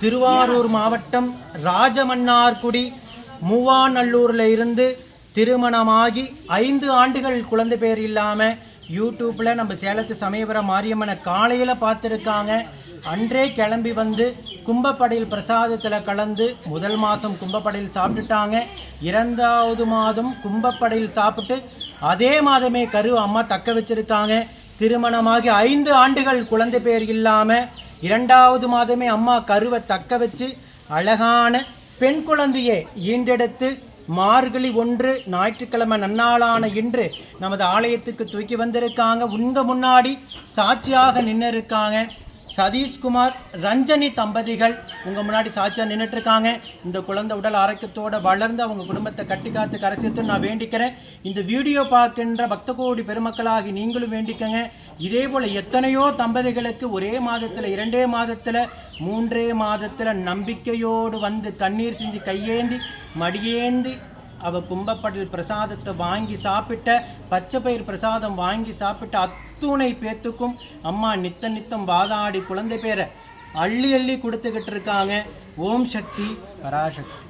திருவாரூர் மாவட்டம் ராஜமன்னார்குடி மூவாநல்லூரில் இருந்து திருமணமாகி ஐந்து ஆண்டுகள் குழந்தை பேர் இல்லாமல் யூடியூப்பில் நம்ம சேலத்து சமயபுரம் மாரியம்மனை காலையில் பார்த்துருக்காங்க. அன்றே கிளம்பி வந்து கும்பப்படையில் பிரசாதத்தில் கலந்து முதல் மாதம் கும்பப்படையில் சாப்பிட்டுட்டாங்க. இரண்டாவது மாதம் கும்பப்படையில் சாப்பிட்டு அதே மாதமே கரு அம்மா தக்க வச்சிருக்காங்க. திருமணமாகி ஐந்து ஆண்டுகள் குழந்தை பேர் இல்லாமல் இரண்டாவது மாதமே அம்மா கருவை தக்க வச்சு அழகான பெண் குழந்தையை ஈண்டெடுத்து மார்கழி ஒன்று ஞாயிற்றுக்கிழமை நன்னாளான இன்று நமது ஆலயத்துக்கு தூக்கி வந்திருக்காங்க. உங்கள் முன்னாடி சாட்சியாக நின்று இருக்காங்க சதீஷ்குமார் ரஞ்சனி தம்பதிகள் உங்கள் முன்னாடி சாட்சியாக நின்றுட்டுருக்காங்க இந்த குழந்தை உடல் ஆரோக்கியத்தோடு வளர்ந்து அவங்க குடும்பத்தை கட்டி காத்து நான் வேண்டிக்கிறேன். இந்த வீடியோ பார்க்கின்ற பக்த கோடி பெருமக்களாகி நீங்களும் வேண்டிக்கங்க. இதே போல் எத்தனையோ தம்பதிகளுக்கு ஒரே மாதத்தில் இரண்டே மாதத்தில் மூன்றே மாதத்தில் நம்பிக்கையோடு வந்து கண்ணீர் செஞ்சு கையேந்தி மடியேந்தி அவ கும்பப்படல் பிரசாதத்தை வாங்கி சாப்பிட்ட பச்சை பயிர் பிரசாதம் வாங்கி சாப்பிட்ட அத்துணை பேத்துக்கும் அம்மா நித்த நித்தம் வாதாடி குழந்தை பேரை அள்ளி அள்ளி கொடுத்துக்கிட்டு இருக்காங்க. ஓம் சக்தி பராசக்தி.